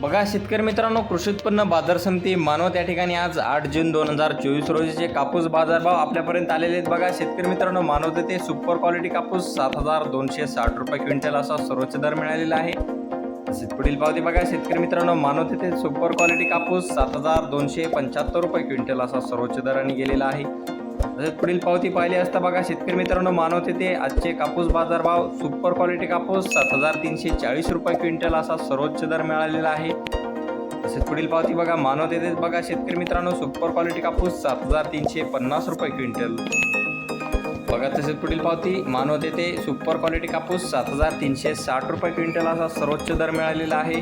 बघा शेतकरी मित्रांनो कृषी उत्पन्न बाजार समिती मानवत या ठिकाणी आज आठ जून दोन हजार चोवीस रोजीचे कापूस बाजारभाव आपल्यापर्यंत आलेले आहेत. बघा शेतकरी मित्रांनो मानवत येथे सुपर क्वालिटी कापूस सात हजार दोनशे साठ रुपये क्विंटल असा सर्वोच्च दर मिळालेला आहे. तसेच पुढील पावती बघा शेतकरी मित्रांनो मानवत येथे सुपर क्वालिटी कापूस सात हजार दोनशे पंच्याहत्तर रुपये क्विंटल असा सर्वोच्च दराने गेलेला आहे. तसेच पुढील पावती पाहिली असता बघा शेतकरी मित्रांनो मानवत येथे आजचे कापूस बाजारभाव सुपर क्वालिटी कापूस सात हजार तीनशे चाळीस रुपये क्विंटल असा सर्वोच्च दर मिळालेला आहे. तसेच पुढील पावती बघा मानवत येथे बघा शेतकरी मित्रांनो सुपर क्वालिटी कापूस सात हजार तीनशे पन्नास रुपये क्विंटल. बघा तसेच पुढील पावती मानवत येथे सुपर क्वालिटी कापूस सात हजार तीनशे साठ रुपये क्विंटल असा सर्वोच्च दर मिळालेला आहे.